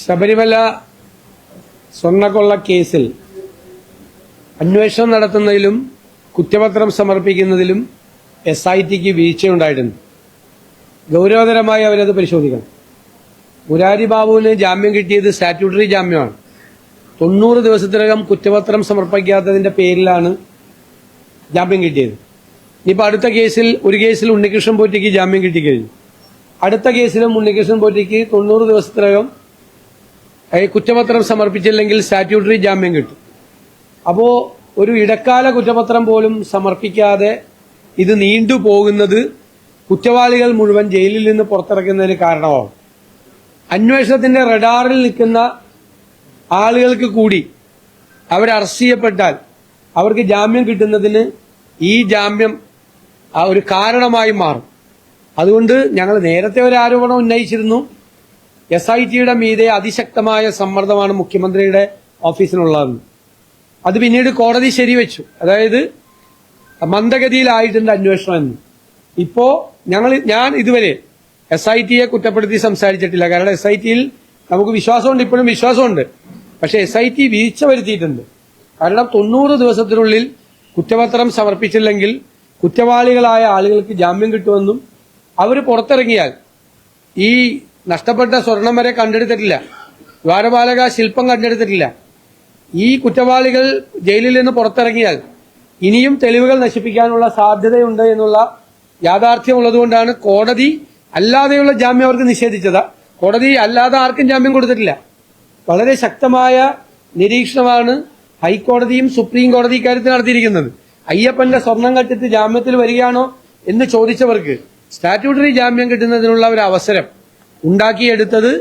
ശബരിമല സ്വർണക്കൊള്ള കേസിൽ അന്വേഷണം നടത്തുന്നതിലും കുറ്റപത്രം സമർപ്പിക്കുന്നതിലും എസ് ഐ ടിക്ക് വീഴ്ചയുണ്ടായിട്ടുണ്ട്. ഗൗരവതരമായി അവരത് പരിശോധിക്കണം. മുരാരി ബാബുവിന് ജാമ്യം കിട്ടിയത് സ്റ്റാറ്റ്യൂട്ടറി ജാമ്യമാണ്. തൊണ്ണൂറ് ദിവസത്തിനകം കുറ്റപത്രം സമർപ്പിക്കാത്തതിന്റെ പേരിലാണ് ജാമ്യം കിട്ടിയത്. ഇനിയിപ്പോൾ അടുത്ത കേസിൽ ഒരു കേസിൽ ഉണ്ണികൃഷ്ണൻ പോറ്റിക്ക് ജാമ്യം കിട്ടിക്കഴിഞ്ഞു. അടുത്ത കേസിലും ഉണ്ണികൃഷ്ണൻ പോറ്റിക്ക് തൊണ്ണൂറ് ദിവസത്തിനകം കുറ്റപത്രം സമർപ്പിച്ചില്ലെങ്കിൽ സ്റ്റാറ്റ്യൂട്ടറി ജാമ്യം കിട്ടും. അപ്പോ ഒരു ഇടക്കാല കുറ്റപത്രം പോലും സമർപ്പിക്കാതെ ഇത് നീണ്ടുപോകുന്നത് കുറ്റവാളികൾ മുഴുവൻ ജയിലിൽ നിന്ന് പുറത്തിറക്കുന്നതിന് കാരണമാവും അന്വേഷണത്തിന്റെ റഡാറിൽ നിൽക്കുന്ന ആളുകൾക്ക് കൂടി അവർ അറസ്റ്റ് ചെയ്യപ്പെട്ടാൽ അവർക്ക് ജാമ്യം കിട്ടുന്നതിന് ഈ ജാമ്യം ഒരു കാരണമായി മാറും. അതുകൊണ്ട് ഞങ്ങൾ നേരത്തെ ഒരു ആരോപണം ഉന്നയിച്ചിരുന്നു. എസ് ഐ ടിയുടെ മീതെ അതിശക്തമായ സമ്മർദ്ദമാണ് മുഖ്യമന്ത്രിയുടെ ഓഫീസിനുള്ളതെന്ന് അത് പിന്നീട് കോടതി ശരിവെച്ചു. അതായത് മന്ദഗതിയിലായിട്ടുണ്ട് അന്വേഷണം എന്ന്. ഇപ്പോ ഞങ്ങൾ ഞാൻ ഇതുവരെ എസ് ഐ ടിയെ കുറ്റപ്പെടുത്തി സംസാരിച്ചിട്ടില്ല. കാരണം എസ് ഐ ടിയിൽ നമുക്ക് വിശ്വാസമുണ്ട് ഇപ്പോഴും വിശ്വാസമുണ്ട്. പക്ഷെ എസ് ഐ ടി വീഴ്ച വരുത്തിയിട്ടുണ്ട് കാരണം തൊണ്ണൂറ് ദിവസത്തിനുള്ളിൽ കുറ്റപത്രം സമർപ്പിച്ചില്ലെങ്കിൽ കുറ്റവാളികളായ ആളുകൾക്ക് ജാമ്യം കിട്ടുമെന്നും അവർ പുറത്തിറങ്ങിയാൽ ഈ നഷ്ടപ്പെട്ട സ്വർണം വരെ കണ്ടെടുത്തിട്ടില്ല. ദ്വാരപാലക ശില്പം കണ്ടെടുത്തിട്ടില്ല. ഈ കുറ്റവാളികൾ ജയിലിൽ നിന്ന് പുറത്തിറങ്ങിയാൽ ഇനിയും തെളിവുകൾ നശിപ്പിക്കാനുള്ള സാധ്യതയുണ്ട് എന്നുള്ള യാഥാർത്ഥ്യമുള്ളതുകൊണ്ടാണ് കോടതി അല്ലാതെയുള്ള ജാമ്യം അവർക്ക് നിഷേധിച്ചത്. കോടതി അല്ലാതെ ആർക്കും ജാമ്യം കൊടുത്തിട്ടില്ല. വളരെ ശക്തമായ നിരീക്ഷണമാണ് ഹൈക്കോടതിയും സുപ്രീം കോടതി ഇക്കാര്യത്തിൽ നടത്തിയിരിക്കുന്നത്. അയ്യപ്പന്റെ സ്വർണം കട്ടിട്ട് ജാമ്യത്തിൽ വരികയാണോ എന്ന് ചോദിച്ചവർക്ക് സ്റ്റാറ്റ്യൂട്ടറി ജാമ്യം കിട്ടുന്നതിനുള്ള ഒരു അവസരം ഉണ്ടാക്കിയെടുത്തത്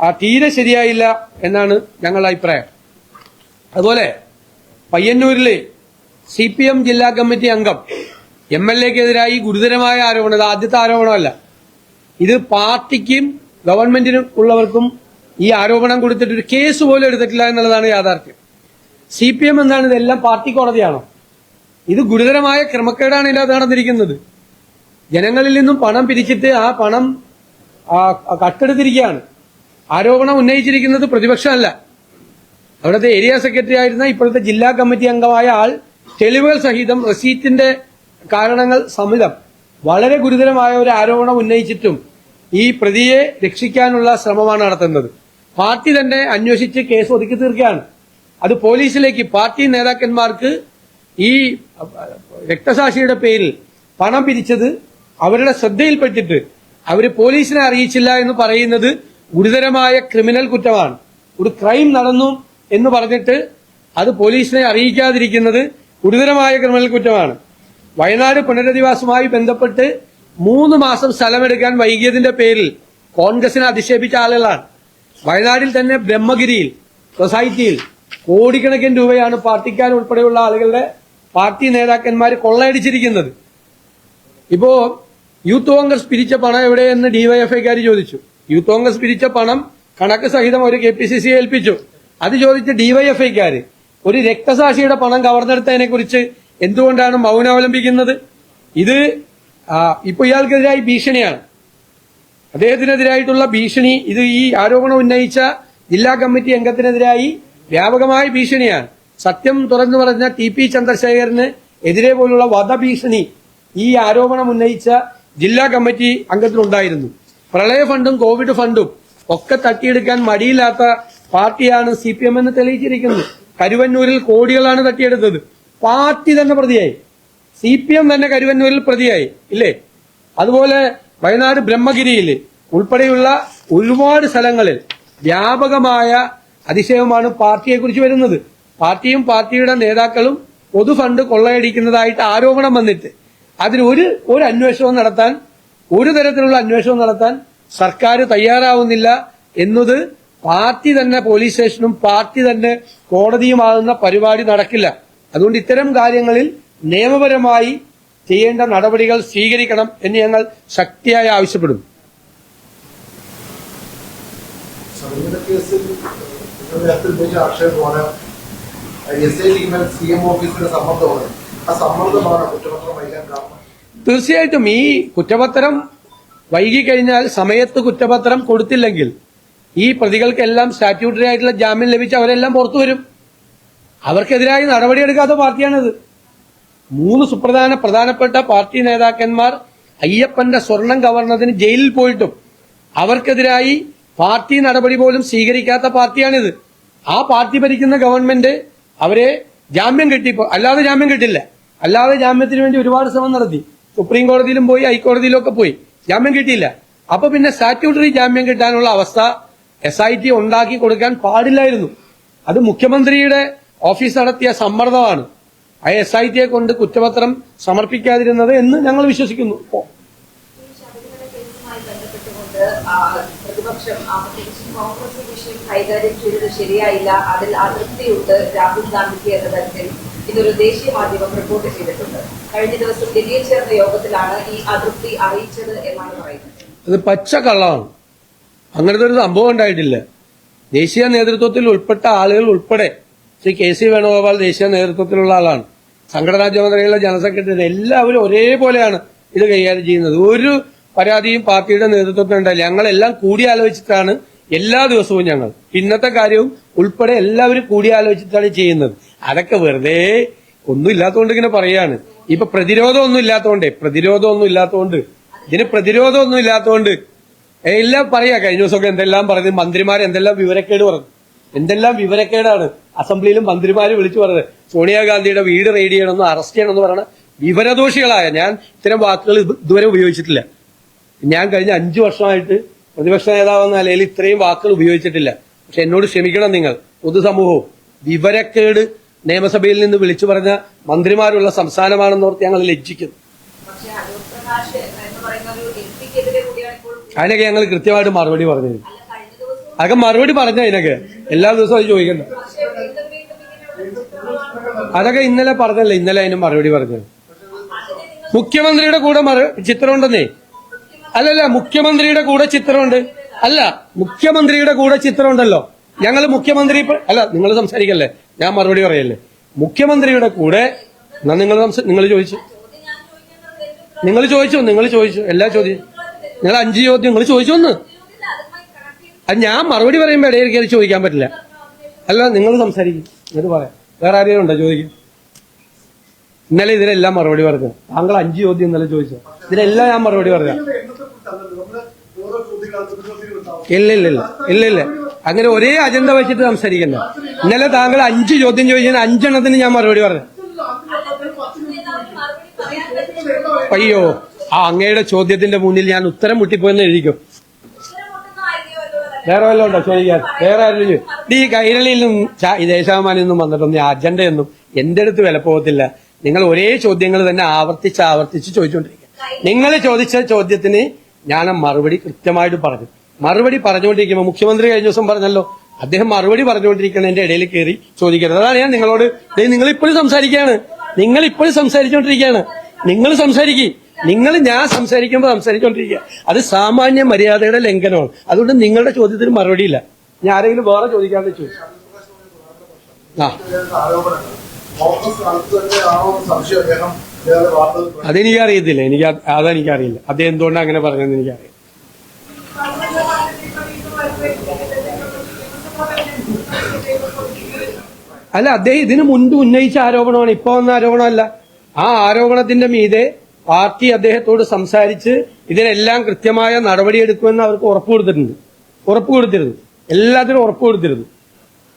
ആ തീരെ ശരിയായില്ല എന്നാണ് ഞങ്ങളുടെ അഭിപ്രായം. അതുപോലെ പയ്യന്നൂരിലെ സി പി എം ജില്ലാ കമ്മിറ്റി അംഗം എം എൽ എക്കെതിരായി ഗുരുതരമായ ആരോപണം ആദ്യത്തെ ആരോപണമല്ല. ഇത് പാർട്ടിക്കും ഗവൺമെന്റിനും ഉള്ളവർക്കും ഈ ആരോപണം കൊടുത്തിട്ട് ഒരു കേസ് പോലും എടുത്തിട്ടില്ല എന്നുള്ളതാണ് യാഥാർത്ഥ്യം. സി പി എം എന്നാണ് ഇതെല്ലാം പാർട്ടി കോടതിയാണോ? ഇത് ഗുരുതരമായ ക്രമക്കേടാണ് ഇതിനകത്ത് നടന്നിരിക്കുന്നത്. ജനങ്ങളിൽ നിന്നും പണം പിരിച്ചിട്ട് ആ പണം കട്ടെടുത്തിരിക്കുകയാണ്. ആരോപണം ഉന്നയിച്ചിരിക്കുന്നത് പ്രതിപക്ഷമല്ല. അവിടുത്തെ ഏരിയ സെക്രട്ടറി ആയിരുന്ന ഇപ്പോഴത്തെ ജില്ലാ കമ്മിറ്റി അംഗമായ ആൾ തെളിവുകൾ സഹിതം റസീറ്റിന്റെ കാരണങ്ങൾ സമിതം വളരെ ഗുരുതരമായ ഒരു ആരോപണം ഉന്നയിച്ചിട്ടും ഈ പ്രതിയെ രക്ഷിക്കാനുള്ള ശ്രമമാണ് നടത്തുന്നത്. പാർട്ടി തന്നെ അന്വേഷിച്ച് കേസ് ഒതുക്കി തീർക്കുകയാണ്. അത് പോലീസിലേക്ക് പാർട്ടി നേതാക്കന്മാർക്ക് ഈ രക്തസാക്ഷിയുടെ പേരിൽ പണം പിരിച്ചത് അവരുടെ ശ്രദ്ധയിൽപ്പെട്ടിട്ട് അവർ പോലീസിനെ അറിയിച്ചില്ല എന്ന് പറയുന്നത് ഗുരുതരമായ ക്രിമിനൽ കുറ്റമാണ്. ഒരു ക്രൈം നടന്നു എന്ന് പറഞ്ഞിട്ട് അത് പോലീസിനെ അറിയിക്കാതിരിക്കുന്നത് ഗുരുതരമായ ക്രിമിനൽ കുറ്റമാണ്. വയനാട് പുനരധിവാസവുമായി ബന്ധപ്പെട്ട് മൂന്ന് മാസം സ്ഥലമെടുക്കാൻ വൈകിയതിന്റെ പേരിൽ കോൺഗ്രസിനെ അധിക്ഷേപിച്ച ആളുകളാണ്. വയനാടിൽ തന്നെ ബ്രഹ്മഗിരിയിൽ സൊസൈറ്റിയിൽ കോടിക്കണക്കിന് രൂപയാണ് പാർട്ടിക്കാർ ഉൾപ്പെടെയുള്ള ആളുകളുടെ പാർട്ടി നേതാക്കന്മാർ കൊള്ളയടിച്ചിരിക്കുന്നത്. ഇപ്പോ യൂത്ത് കോൺഗ്രസ് പിരിച്ച പണം എവിടെയെന്ന് ഡിവൈഎഫ്ഐക്കാർ ചോദിച്ചു. യൂത്ത് കോൺഗ്രസ് പിരിച്ച പണം കണക്ക് സഹിതം ഒരു കെ പി സി സി ഏൽപ്പിച്ചു. അത് ചോദിച്ച ഡിവൈഎഫ്ഐക്കാര് ഒരു രക്തസാക്ഷിയുടെ പണം കവർന്നെടുത്തതിനെ കുറിച്ച് എന്തുകൊണ്ടാണ് മൗനം അവലംബിക്കുന്നത്? ഇത് ഇപ്പൊ ഇയാൾക്കെതിരായി ഭീഷണിയാണ്. അദ്ദേഹത്തിനെതിരായിട്ടുള്ള ഭീഷണി ഇത് ഈ ആരോപണം ഉന്നയിച്ച ജില്ലാ കമ്മിറ്റി അംഗത്തിനെതിരായി വ്യാപകമായ ഭീഷണിയാണ്. സത്യം തുറന്നു പറഞ്ഞ ടി പി ചന്ദ്രശേഖരന് എതിരെ പോലുള്ള വധഭീഷണി ഈ ആരോപണം ഉന്നയിച്ച ജില്ലാ കമ്മിറ്റി അംഗത്തിലുണ്ടായിരുന്നു. പ്രളയ ഫണ്ടും കോവിഡ് ഫണ്ടും ഒക്കെ തട്ടിയെടുക്കാൻ മടിയില്ലാത്ത പാർട്ടിയാണ് സി പി എം എന്ന് തെളിയിച്ചിരിക്കുന്നത് കരുവന്നൂരിൽ കോടികളാണ് തട്ടിയെടുത്തത്. പാർട്ടി തന്നെ പ്രതിയായി. സി പി എം തന്നെ കരുവന്നൂരിൽ പ്രതിയായി ഇല്ലേ? അതുപോലെ വയനാട് ബ്രഹ്മഗിരിയിൽ ഉൾപ്പെടെയുള്ള ഒരുപാട് സ്ഥലങ്ങളിൽ വ്യാപകമായ അതിശയമാണ് പാർട്ടിയെക്കുറിച്ച് വരുന്നത്. പാർട്ടിയും പാർട്ടിയുടെ നേതാക്കളും പൊതുഫണ്ട് കൊള്ളയടിക്കുന്നതായിട്ട് ആരോപണം വന്നിട്ട് അതിന് ഒരു ഒരു അന്വേഷണവും നടത്താൻ ഒരു തരത്തിലുള്ള അന്വേഷണം നടത്താൻ സർക്കാർ തയ്യാറാവുന്നില്ല എന്നത് പാർട്ടി തന്നെ പോലീസ് സ്റ്റേഷനും പാർട്ടി തന്നെ കോടതിയുമാകുന്ന പരിപാടി നടക്കില്ല. അതുകൊണ്ട് ഇത്തരം കാര്യങ്ങളിൽ നിയമപരമായി ചെയ്യേണ്ട നടപടികൾ സ്വീകരിക്കണം എന്ന് ഞങ്ങൾ ശക്തിയായി ആവശ്യപ്പെടും ആക്ഷേപമാണ് എസ് ഐ സി എം ഓഫീസിന്റെ സമ്മർദ്ദമാണ്. തീർച്ചയായിട്ടും ഈ കുറ്റപത്രം വൈകി കഴിഞ്ഞാൽ സമയത്ത് കുറ്റപത്രം കൊടുത്തില്ലെങ്കിൽ ഈ പ്രതികൾക്കെല്ലാം സ്റ്റാറ്റ്യൂട്ടറി ആയിട്ടുള്ള ജാമ്യം ലഭിച്ച് അവരെല്ലാം പുറത്തു വരും. അവർക്കെതിരായി നടപടിയെടുക്കാത്ത പാർട്ടിയാണിത്. മൂന്ന് സുപ്രധാന പ്രധാനപ്പെട്ട പാർട്ടി നേതാക്കന്മാർ അയ്യപ്പന്റെ സ്വർണം കവർന്നതിന് ജയിലിൽ പോയിട്ടും അവർക്കെതിരായി പാർട്ടി നടപടി പോലും സ്വീകരിക്കാത്ത പാർട്ടിയാണിത്. ആ പാർട്ടി ഭരിക്കുന്ന ഗവൺമെന്റ് അവരെ ജാമ്യം കിട്ടി അല്ലാതെ ജാമ്യം കിട്ടില്ല. അല്ലാതെ ജാമ്യത്തിന് വേണ്ടി ഒരുപാട് ശ്രമം നടത്തി. സുപ്രീം കോടതിയിലും പോയി ഹൈക്കോടതിയിലും ഒക്കെ പോയി. ജാമ്യം കിട്ടിയില്ല. അപ്പൊ പിന്നെ സ്റ്റാറ്റ്യൂട്ടറി ജാമ്യം കിട്ടാനുള്ള അവസ്ഥ എസ് ഐ ടി ഉണ്ടാക്കി കൊടുക്കാൻ പാടില്ലായിരുന്നു. അത് മുഖ്യമന്ത്രിയുടെ ഓഫീസ് നടത്തിയ സമ്മർദ്ദമാണ്. ആ എസ് ഐ ടിയെ കൊണ്ട് കുറ്റപത്രം സമർപ്പിക്കാതിരുന്നത് എന്ന് ഞങ്ങൾ വിശ്വസിക്കുന്നു. പ്രതിപക്ഷം ആ, കോൺഗ്രസ് വിഷയം കൈകാര്യം ചെയ്തത് ശരിയായില്ല. അതിൽ അതൃപ്തിയുണ്ട് രാഹുൽ ഗാന്ധിക്ക് എന്ന തരത്തിൽ. ഇതൊരു ദേശീയ മാധ്യമം റിപ്പോർട്ട് ചെയ്തിട്ടുണ്ട്. കഴിഞ്ഞ ദിവസം ഡൽഹിയിൽ ചേർന്ന യോഗത്തിലാണ് ഈ അതൃപ്തി അറിയിച്ചത് എന്നാണ് പറയുന്നത്. അത് പച്ച കള്ളാണ്. അങ്ങനത്തെ ഒരു സംഭവം ഉണ്ടായിട്ടില്ല. ദേശീയ നേതൃത്വത്തിൽ ഉൾപ്പെട്ട ആളുകൾ ഉൾപ്പെടെ ശ്രീ കെ സി വേണുഗോപാൽ ദേശീയ നേതൃത്വത്തിലുള്ള ആളാണ്. സംഘടനാ ചുമതലയുള്ള ജനറൽ സെക്രട്ടറി എല്ലാവരും ഒരേപോലെയാണ് ഇത് കൈകാര്യം ചെയ്യുന്നത്. ഒരു പരാതിയും പാർട്ടിയുടെ നേതൃത്വത്തിൽ ഉണ്ടായില്ല. ഞങ്ങളെല്ലാം കൂടിയാലോചിച്ചിട്ടാണ് എല്ലാ ദിവസവും ഞങ്ങൾ. ഇന്നത്തെ കാര്യവും ഉൾപ്പെടെ എല്ലാവരും കൂടിയാലോചിച്ചിട്ടാണ് ചെയ്യുന്നത്. അതൊക്കെ വെറുതെ ഒന്നും ഇല്ലാത്തതുകൊണ്ട് ഇങ്ങനെ പറയാണ്. ഇപ്പൊ പ്രതിരോധം ഒന്നും ഇല്ലാത്തതുകൊണ്ടേ പ്രതിരോധം ഒന്നും ഇല്ലാത്തതുകൊണ്ട് ഇതിന് പ്രതിരോധം ഒന്നും ഇല്ലാത്തതുകൊണ്ട് എല്ലാം പറയാ. കഴിഞ്ഞ ദിവസമൊക്കെ എന്തെല്ലാം പറഞ്ഞു മന്ത്രിമാർ എന്തെല്ലാം വിവരക്കേട് പറഞ്ഞു. എന്തെല്ലാം വിവരക്കേടാണ് അസംബ്ലിയിലും മന്ത്രിമാര് വിളിച്ചു പറഞ്ഞത്. സോണിയാഗാന്ധിയുടെ വീട് റെയ്ഡ് ചെയ്യണമെന്ന് അറസ്റ്റ് ചെയ്യണമെന്ന് പറഞ്ഞ വിവരദോഷികളായ ഞാൻ ഇത്തരം വാക്കുകൾ ഇത് ഇതുവരെ ഉപയോഗിച്ചിട്ടില്ല. ഞാൻ കഴിഞ്ഞ അഞ്ചു വർഷമായിട്ട് പ്രതിപക്ഷ നേതാവെന്ന നിലയിൽ ഇത്രയും വാക്കുകൾ ഉപയോഗിച്ചിട്ടില്ല. പക്ഷെ എന്നോട് ക്ഷമിക്കണം നിങ്ങൾ. പൊതുസമൂഹവും വിവരക്കേട് നിയമസഭയിൽ നിന്ന് വിളിച്ചു പറഞ്ഞ മന്ത്രിമാരുള്ള സംസ്ഥാനമാണെന്നോർത്ത് ഞങ്ങൾ ലജ്ജിക്കുന്നു. അതിനൊക്കെ ഞങ്ങൾ കൃത്യമായിട്ട് മറുപടി പറഞ്ഞു അതൊക്കെ മറുപടി പറഞ്ഞ അതിനൊക്കെ. എല്ലാ ദിവസവും അത് ചോദിക്കണ്ട അതൊക്കെ ഇന്നലെ പറഞ്ഞല്ലേ? ഇന്നലെ അതിന് മറുപടി പറഞ്ഞത്. മുഖ്യമന്ത്രിയുടെ കൂടെ മറു ചിത്രമുണ്ടെന്നേ അല്ലല്ല മുഖ്യമന്ത്രിയുടെ കൂടെ ചിത്രമുണ്ട്. അല്ല മുഖ്യമന്ത്രിയുടെ കൂടെ ചിത്രമുണ്ടല്ലോ. ഞങ്ങൾ മുഖ്യമന്ത്രി അല്ല നിങ്ങൾ സംസാരിക്കല്ലേ? ഞാൻ മറുപടി പറയല്ലേ? മുഖ്യമന്ത്രിയുടെ കൂടെ എന്നാ നിങ്ങൾ നിങ്ങൾ ചോദിച്ചു. നിങ്ങൾ ചോദിച്ചു നിങ്ങൾ ചോദിച്ചു. എല്ലാ ചോദ്യം നിങ്ങൾ അഞ്ച് ചോദ്യം നിങ്ങൾ ചോദിച്ചു ഒന്ന്. അത് ഞാൻ മറുപടി പറയുമ്പോൾ ഇടയിൽ കയറി ചോദിക്കാൻ പറ്റില്ല. അല്ല നിങ്ങൾ സംസാരിക്കും. എന്നിട്ട് പറയാം. വേറെ ആരെയും ഉണ്ടോ? ചോദിക്കും. ഇന്നലെ ഇതിനെല്ലാം മറുപടി പറഞ്ഞു താങ്കൾ അഞ്ച് ചോദ്യം ഇന്നലെ ചോദിച്ചു ഇതിനെല്ലാം ഞാൻ മറുപടി ചോദ്യങ്ങൾ ഇല്ല ഇല്ല ഇല്ല ഇല്ല ഇല്ല. അങ്ങനെ ഒരേ അജണ്ട വെച്ചിട്ട് സംസാരിക്കണ്ട. ഇന്നലെ താങ്കൾ അഞ്ച് ചോദ്യം ചോദിച്ചാൽ അഞ്ചെണ്ണത്തിന് ഞാൻ മറുപടി പറഞ്ഞു. അയ്യോ ആ അങ്ങയുടെ ചോദ്യത്തിന്റെ മുന്നിൽ ഞാൻ ഉത്തരം മുട്ടിപ്പോയെന്ന് എഴുതിക്കും. വേറെ വല്ലതും ഉണ്ടോ? ചോദിക്കാൻ. വേറെ ആരും ഈ കൈരളിയിൽ നിന്നും ദേശാഭിമാനിൽ നിന്നും വന്നിട്ടൊന്നും അജണ്ടയൊന്നും എന്റെ അടുത്ത് വില പോകത്തില്ല. നിങ്ങൾ ഒരേ ചോദ്യങ്ങൾ തന്നെ ആവർത്തിച്ച് ആവർത്തിച്ച് ചോദിച്ചുകൊണ്ടിരിക്കുക നിങ്ങൾ ചോദിച്ച ചോദ്യത്തിന് ഞാൻ ആ മറുപടി കൃത്യമായിട്ട് പറഞ്ഞു. മറുപടി പറഞ്ഞുകൊണ്ടിരിക്കുമ്പോൾ മുഖ്യമന്ത്രി കഴിഞ്ഞ ദിവസം പറഞ്ഞല്ലോ അദ്ദേഹം മറുപടി പറഞ്ഞുകൊണ്ടിരിക്കുന്നതിന്റെ ഇടയിൽ കയറി ചോദിക്കരുത്. അതാണ് ഞാൻ നിങ്ങളോട് നിങ്ങൾ ഇപ്പോഴും സംസാരിക്കുകയാണ്. നിങ്ങൾ ഇപ്പോഴും സംസാരിച്ചുകൊണ്ടിരിക്കുകയാണ്. നിങ്ങൾ സംസാരിക്കും. നിങ്ങൾ ഞാൻ സംസാരിക്കുമ്പോൾ സംസാരിച്ചുകൊണ്ടിരിക്കുക. അത് സാമാന്യ മര്യാദയുടെ ലംഘനമാണ്. അതുകൊണ്ട് നിങ്ങളുടെ ചോദ്യത്തിന് മറുപടിയില്ല. ഞാൻ ആരെങ്കിലും വേറെ ചോദിക്കാതെ ചോദിച്ചു. ആ. ആരോപണങ്ങൾ കോൺഗ്രസ് കാലത്ത് തന്നെ ആണോ എന്ന് സംശയം അദ്ദേഹം ഇതേപോലെ വാർത്തകൾ അതെനിക്ക് അറിയത്തില്ല എനിക്ക് അതെനിക്ക് അതെനിക്കറിയില്ല. അദ്ദേഹം എന്തുകൊണ്ടാണ് അങ്ങനെ പറഞ്ഞതെന്ന് എനിക്കറിയാം അല്ല അദ്ദേഹം ഇതിനു മുൻപ് ഉന്നയിച്ച ആരോപണമാണ്. ഇപ്പൊ വന്ന ആരോപണമല്ല. ആ ആരോപണത്തിന്റെ മീതെ പാർട്ടി അദ്ദേഹത്തോട് സംസാരിച്ച് ഇതിനെല്ലാം കൃത്യമായ നടപടിയെടുക്കുമെന്ന് അവർക്ക് ഉറപ്പ് കൊടുത്തിട്ടുണ്ട്. ഉറപ്പ് കൊടുത്തിരുന്നു. എല്ലാത്തിനും ഉറപ്പ് കൊടുത്തിരുന്നു.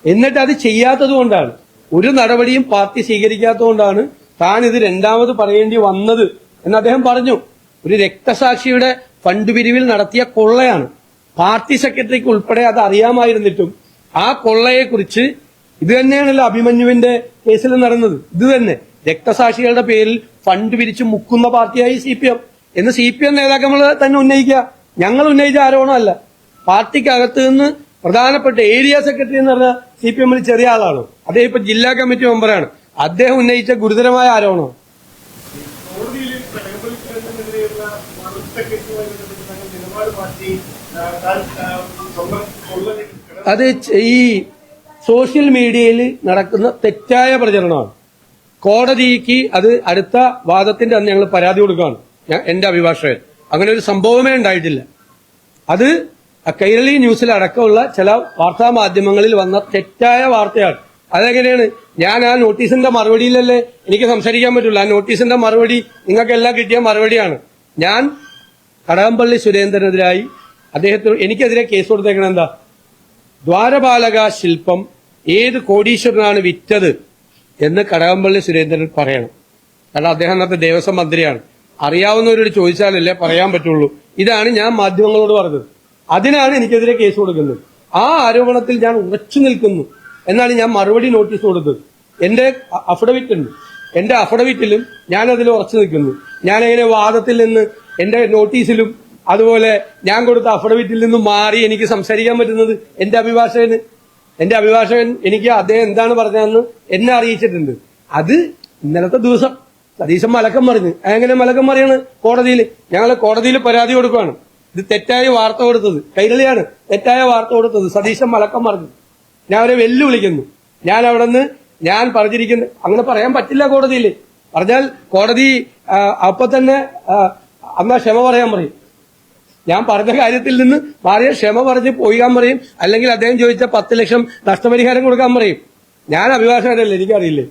എന്നിട്ട് അത് ചെയ്യാത്തത് കൊണ്ടാണ്. ഒരു നടപടിയും പാർട്ടി സ്വീകരിക്കാത്തത് കൊണ്ടാണ് താൻ ഇത് രണ്ടാമത് പറയേണ്ടി വന്നത് എന്ന് അദ്ദേഹം പറഞ്ഞു. ഒരു രക്തസാക്ഷിയുടെ ഫണ്ട് പിരിവിൽ നടത്തിയ കൊള്ളയാണ്. പാർട്ടി സെക്രട്ടറിക്ക് ഉൾപ്പെടെ അത് അറിയാമായിരുന്നിട്ടും ആ കൊള്ളയെക്കുറിച്ച് ഇത് തന്നെയാണല്ലോ അഭിമന്യുവിന്റെ കേസിൽ നടന്നത്. ഇത് തന്നെ. രക്തസാക്ഷികളുടെ പേരിൽ ഫണ്ട് പിരിച്ച് മുക്കുന്ന പാർട്ടിയായി സി പി എം. എന്ന് സി പി എം നേതാക്കൾ തന്നെ ഉന്നയിക്കുക. ഞങ്ങൾ ഉന്നയിച്ച ആരോപണമല്ല പാർട്ടിക്കകത്ത് നിന്ന് പ്രധാനപ്പെട്ട ഏരിയ സെക്രട്ടറി എന്ന് പറഞ്ഞ സി പി എമ്മിൽ ചെറിയ ആളാണ്. അദ്ദേഹം ഇപ്പൊ ജില്ലാ കമ്മിറ്റി മെമ്പറാണ്. അദ്ദേഹം ഉന്നയിച്ച ഗുരുതരമായ ആരോപണം? അത് ഈ സോഷ്യൽ മീഡിയയിൽ നടക്കുന്ന തെറ്റായ പ്രചരണമാണ്. കോടതിക്ക് അത് അടുത്ത വാദത്തിന്റെ അന്ന് ഞങ്ങൾ പരാതി കൊടുക്കുകയാണ്. എന്റെ അഭിഭാഷകൻ. അങ്ങനെ ഒരു സംഭവമേ ഉണ്ടായിട്ടില്ല. അത് കൈരളി ന്യൂസിൽ അടക്കമുള്ള ചില വാർത്താ മാധ്യമങ്ങളിൽ വന്ന തെറ്റായ വാർത്തയാണ്. അതെങ്ങനെയാണ്? ഞാൻ ആ നോട്ടീസിന്റെ മറുപടിയിലല്ലേ എനിക്ക് സംസാരിക്കാൻ പറ്റുള്ളൂ. ആ നോട്ടീസിന്റെ മറുപടി നിങ്ങൾക്കെല്ലാം കിട്ടിയ മറുപടിയാണ്. ഞാൻ കടകംപള്ളി സുരേന്ദ്രനെതിരായി അദ്ദേഹത്തിന് എനിക്കെതിരെ കേസ് കൊടുത്തേക്കണം എന്താ? ദ്വാരപാലക ശില്പം ഏത് കോടീശ്വരനാണ് വിറ്റത് എന്ന് കടകംപള്ളി സുരേന്ദ്രൻ പറയണം. കാരണം അദ്ദേഹം അന്നത്തെ ദേവസ്വം മന്ത്രിയാണ്. അറിയാവുന്നവരോട് ചോദിച്ചാലല്ലേ പറയാൻ പറ്റുള്ളൂ. ഇതാണ് ഞാൻ മാധ്യമങ്ങളോട് പറഞ്ഞത്. അതിനാണ് എനിക്കെതിരെ കേസ് കൊടുക്കുന്നത്. ആ ആരോപണത്തിൽ ഞാൻ ഉറച്ചു നിൽക്കുന്നു. എന്നാണ് ഞാൻ മറുപടി നോട്ടീസ് കൊടുത്തത് എന്റെ അഫിഡവിറ്റ് ഉണ്ട്. എന്റെ അഫിഡവിറ്റിലും ഞാൻ അതിൽ ഉറച്ചു നിൽക്കുന്നു. ഞാൻ അങ്ങനെ വാദത്തിൽ നിന്ന് എന്റെ നോട്ടീസിലും അതുപോലെ ഞാൻ കൊടുത്ത അഫിഡവിറ്റിൽ നിന്നും മാറി എനിക്ക് സംസാരിക്കാൻ പറ്റുന്നത് എന്റെ അഭിഭാഷകന്. എന്റെ അഭിഭാഷകൻ എനിക്ക് അദ്ദേഹം എന്താണ് പറഞ്ഞതെന്ന് എന്നെ അറിയിച്ചിട്ടുണ്ട്. അത് ഇന്നലത്തെ ദിവസം സതീശൻ മലക്കം പറഞ്ഞു എങ്ങനെ മലക്കം പറയാണ് കോടതിയിൽ ഞങ്ങൾ കോടതിയിൽ പരാതി കൊടുക്കുകയാണ്. ഇത് തെറ്റായ വാർത്ത കൊടുത്തത്. കൈരളിയാണ് തെറ്റായ വാർത്ത കൊടുത്തത്. സതീശൻ മലക്കം പറഞ്ഞു ഞാൻ അവരെ വെല്ലുവിളിക്കുന്നു. ഞാൻ അവിടെ ഞാൻ പറഞ്ഞിരിക്കുന്നു. അങ്ങനെ പറയാൻ പറ്റില്ല കോടതിയിൽ. പറഞ്ഞാൽ കോടതി അപ്പൊ തന്നെ അന്നാ ക്ഷമ പറയാൻ പറയും. ഞാൻ പറഞ്ഞ കാര്യത്തിൽ നിന്ന് മാറിയ ക്ഷമ പറഞ്ഞ് പോയിക്കാൻ പറയും. അല്ലെങ്കിൽ അദ്ദേഹം ചോദിച്ച പത്ത് ലക്ഷം നഷ്ടപരിഹാരം കൊടുക്കാൻ പറയും. ഞാൻ അഭിഭാഷകനല്ലേ എനിക്കറിയില്ലേ?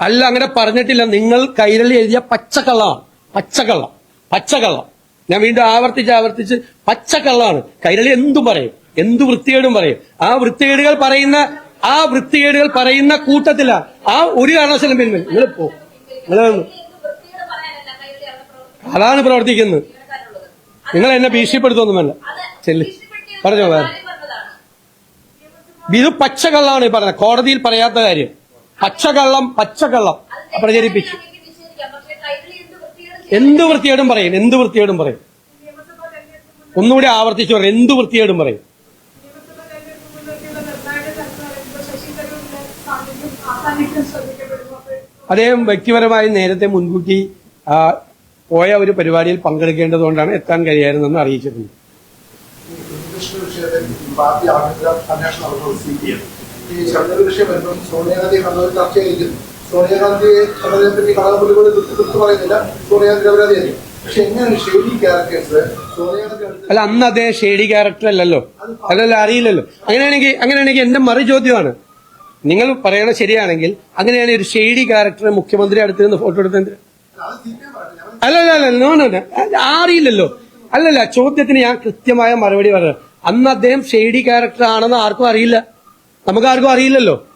അല്ല അങ്ങനെ പറഞ്ഞിട്ടില്ല. നിങ്ങൾ കൈരളി എഴുതിയ പച്ചക്കള്ളമാണ് പച്ചക്കള്ളം. പച്ചക്കള്ളം. ഞാൻ വീണ്ടും ആവർത്തിച്ച് ആവർത്തിച്ച് പച്ചക്കള്ളാണ്. കൈരളി എന്തും പറയും. എന്തു വൃത്തികേടും പറയും. ആ വൃത്തികേടുകൾ പറയുന്ന ആ വൃത്തികേടുകൾ പറയുന്ന കൂട്ടത്തില ആ ഒരു കാരണവശാലും പിൻവലിക്കും നിങ്ങൾ പോ. നിങ്ങൾ എന്ത് പറയാനല്ല കൈരളി അവിടെ പ്രവർത്തിക്കുന്നത്. അതാണ് പ്രവർത്തിക്കുന്നത് നിങ്ങൾ എന്നെ ഭീഷണിപ്പെടുത്തൊന്നുമല്ല ചെല്ല്. പറഞ്ഞോ വേറെ ഇത് പച്ചക്കള്ളാണ് പറഞ്ഞത്. കോടതിയിൽ പറയാത്ത കാര്യം. പച്ചക്കള്ളം പച്ചക്കള്ളം പ്രചരിപ്പിച്ചു. എന്ത് വൃത്തികേടും പറയും? എന്ത് വൃത്തികേടും പറയും? ഒന്നുകൂടി ആവർത്തിച്ചു പറയും എന്ത് വൃത്തികേടും പറയും? അദ്ദേഹം വ്യക്തിപരമായി നേരത്തെ മുൻകൂട്ടി പോയ ഒരു പരിപാടിയിൽ പങ്കെടുക്കേണ്ടതുകൊണ്ടാണ് എത്താൻ കഴിയായിരുന്നെന്ന് അറിയിച്ചിട്ടുണ്ട്. ഈ ശബരിമല വിഷയം സോണിയാഗാന്ധി കണ്ണൂർ ചർച്ചയായിരിക്കും സോണിയാഗാന്ധി പറ്റി കടകപ്പള്ളി പോലും പറയുന്നില്ല. സോണിയാഗാന്ധി പക്ഷെ ഷെയ്ഡി ക്യാരക്ടേഴ്സ് അല്ല അന്ന് അദ്ദേഹം ഷേഡി ക്യാരക്ടർ അല്ലല്ലോ അതല്ല അറിയില്ലല്ലോ. അങ്ങനെയാണെങ്കിൽ അങ്ങനെയാണെങ്കിൽ എന്റെ മറു ചോദ്യമാണ് നിങ്ങൾ പറയണ ശരിയാണെങ്കിൽ അങ്ങനെയാണെങ്കിൽ ഒരു ഷെയ്ഡി ക്യാരക്ടറെ മുഖ്യമന്ത്രി അടുത്ത് നിന്ന് ഫോട്ടോ എടുത്തത്. അല്ലല്ല അല്ല നോ. അറിയില്ലല്ലോ അല്ലല്ല ചോദ്യത്തിന് ഞാൻ കൃത്യമായ മറുപടി പറയാം. അന്ന് അദ്ദേഹം ഷെയ്ഡി ക്യാരക്ടർ ആണെന്ന് ആർക്കും അറിയില്ല. നമുക്ക് ആർക്കും അറിയില്ലല്ലോ.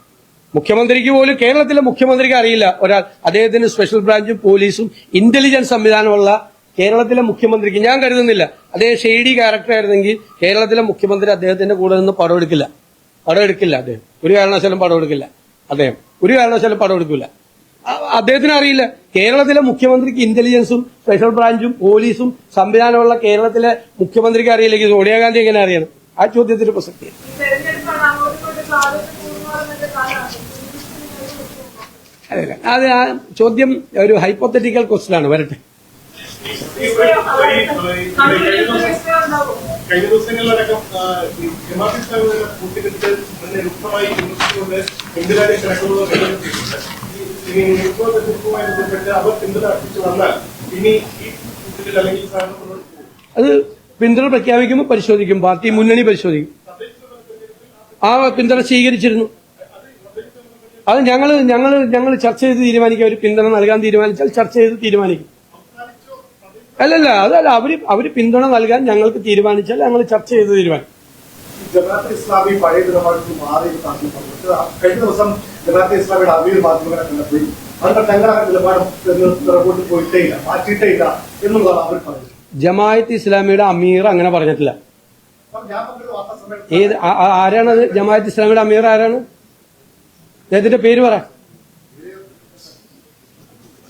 മുഖ്യമന്ത്രിക്ക് പോലും കേരളത്തിലെ മുഖ്യമന്ത്രിക്ക് അറിയില്ല. ഒരാൾ അദ്ദേഹത്തിന് സ്പെഷ്യൽ ബ്രാഞ്ചും പോലീസും ഇന്റലിജൻസ് സംവിധാനമുള്ള കേരളത്തിലെ മുഖ്യമന്ത്രിക്ക് ഞാൻ കരുതുന്നില്ല. അദ്ദേഹം ഷെയ്ഡി ക്യാരക്ടർ ആയിരുന്നെങ്കിൽ കേരളത്തിലെ മുഖ്യമന്ത്രി അദ്ദേഹത്തിന്റെ കൂടെ നിന്ന് പടം എടുക്കില്ല. പടം എടുക്കില്ല അദ്ദേഹം. ഒരു കാരണവശാലും പടം എടുക്കില്ല. അദ്ദേഹം. ഒരു കാരണവശാലും പടം എടുക്കില്ല അദ്ദേഹത്തിന് അറിയില്ല. കേരളത്തിലെ മുഖ്യമന്ത്രിക്ക് ഇന്റലിജൻസും സ്പെഷ്യൽ ബ്രാഞ്ചും പോലീസും സംവിധാനമുള്ള കേരളത്തിലെ മുഖ്യമന്ത്രിക്ക് അറിയില്ലെങ്കിൽ സോണിയാഗാന്ധി എങ്ങനെ അറിയണം? ആ ചോദ്യത്തിന് പ്രസക്തി. അതെ അത് ആ ചോദ്യം ഒരു ഹൈപ്പോത്തറ്റിക്കൽ ക്വസ്റ്റ്യൻ ആണ്. വരട്ടെ. കഴിഞ്ഞ ദിവസങ്ങളിലടക്കം കൂട്ടുകെട്ട് തന്നെ രൂക്ഷമായി വിമർശിച്ചുകൊണ്ട് പിന്തുണാനെ കിടക്കുന്നത് നിയമ തെരഞ്ഞെടുപ്പുമായി ബന്ധപ്പെട്ട് അവർ പിന്തുണ അർപ്പിച്ചു വന്നാൽ ഇനി ഈ കൂട്ടുകെട്ട് അല്ലെങ്കിൽ അത് പിന്തുണ പ്രഖ്യാപിക്കുമ്പോൾ പരിശോധിക്കും പാർട്ടി മുന്നണി പരിശോധിക്കും. ആ പിന്തുണ സ്വീകരിച്ചിരുന്നു. അത് ഞങ്ങൾ ഞങ്ങൾ ഞങ്ങൾ ചർച്ച ചെയ്ത് തീരുമാനിക്കും അവർ പിന്തുണ നൽകാൻ തീരുമാനിച്ചാൽ ചർച്ച ചെയ്ത് തീരുമാനിക്കും. അല്ലല്ല അതല്ല അവർ അവർ പിന്തുണ നൽകാൻ ഞങ്ങൾക്ക് തീരുമാനിച്ചാൽ ഞങ്ങൾ ചർച്ച ചെയ്ത് തീരുമാനം ജമാഅത്ത് ഇസ്ലാമി പഴയ നിലപാടിൽ മാറി താങ്കൾ പറഞ്ഞത് കഴിഞ്ഞ ദിവസം ജമാഅത്ത് ഇസ്ലാമിയുടെ അമീർ മാധ്യമങ്ങളെ കണ്ടപ്പോൾ അവരുടെ തങ്ങളുടെ നിലപാട് പുറകോട്ട് പോയിട്ടേ ഇല്ല മാറ്റിയിട്ടേ ഇല്ല എന്നുള്ളതാണ് അവർ പറയുന്നത് ജമായത്ത് ഇസ്ലാമിയുടെ അമീർ അങ്ങനെ പറഞ്ഞിട്ടില്ല. ഏത് ആ- ആ- ആരാണത് ജമായത്ത് ഇസ്ലാമിയുടെ അമീർ ആരാണ്? അദ്ദേഹത്തിന്റെ പേര് പറ.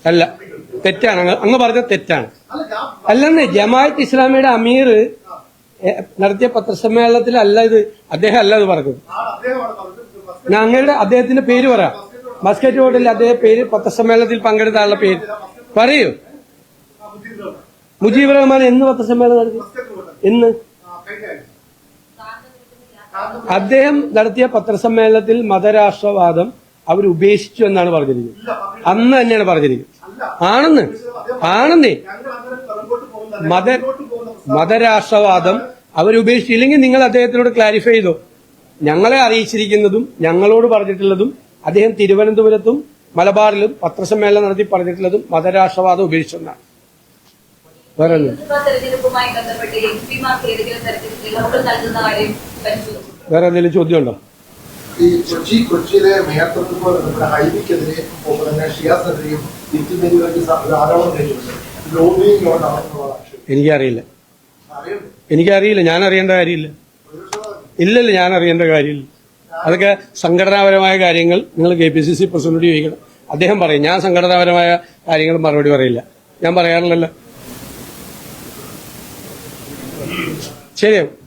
അല്ല തെറ്റാണ്. അങ്ങ് പറഞ്ഞ തെറ്റാണ്. അല്ലെന്ന് ജമാഅത്ത് ഇസ്ലാമിയുടെ അമീർ നടത്തിയ പത്രസമ്മേളനത്തിൽ അല്ല ഇത് അദ്ദേഹം അല്ല ഇത് പറഞ്ഞത്. ഞങ്ങളുടെ അദ്ദേഹത്തിന്റെ പേര് പറ. മസ്കറ്റ് ബോർഡിൽ അദ്ദേഹം പേര് പത്രസമ്മേളനത്തിൽ പങ്കെടുത്ത ആളുടെ പേര്. പറയൂ. മുജീബ് റഹ്മാൻ എന്ന് പത്രസമ്മേളനം നടത്തി? എന്ന്? അദ്ദേഹം നടത്തിയ പത്രസമ്മേളനത്തിൽ മതരാഷ്ട്രവാദം അവർ ഉപേക്ഷിച്ചു എന്നാണ് പറഞ്ഞിരിക്കുന്നത്. അന്ന് തന്നെയാണ് പറഞ്ഞിരിക്കുന്നത്. ആണെന്ന്? ആണെന്നേ ഞങ്ങൾ അങ്ങനെ പിറകോട്ട് പോകുന്ന മത മതരാഷ്ട്രവാദം അവരുപേക്ഷിച്ചില്ലെങ്കിൽ നിങ്ങൾ അദ്ദേഹത്തിനോട് ക്ലാരിഫൈ ചെയ്തോ. ഞങ്ങളെ അറിയിച്ചിരിക്കുന്നതും ഞങ്ങളോട് പറഞ്ഞിട്ടുള്ളതും അദ്ദേഹം തിരുവനന്തപുരത്തും മലബാറിലും പത്രസമ്മേളനം നടത്തി പറഞ്ഞിട്ടുള്ളതും മതരാഷ്ട്രവാദം ഉപേക്ഷിച്ചെന്നാണ്. വേറെ വേറെ എന്തെങ്കിലും ചോദ്യമുണ്ടോ? ഈ കൊച്ചി കൊച്ചിയിലെ മേയർ തെരഞ്ഞെടുപ്പ് ഹൈബിക്കെതിരെ ഷിയാസിനെതിരെയും ഒരു ആരോപണം കഴിഞ്ഞിട്ടുണ്ട് ആക്ഷേപം എനിക്കറിയില്ല. എനിക്കറിയില്ല. ഞാൻ അറിയേണ്ട കാര്യമില്ല. ഇല്ലല്ല ഞാൻ അറിയേണ്ട കാര്യമില്ല. അതൊക്കെ സംഘടനാപരമായ കാര്യങ്ങൾ നിങ്ങൾ K P C C president ചോദിക്കണം. അദ്ദേഹം പറയും ഞാൻ സംഘടനാപരമായ കാര്യങ്ങൾ മറുപടി പറയില്ല. ഞാൻ പറയാറില്ലല്ലോ. ശരിയാവും.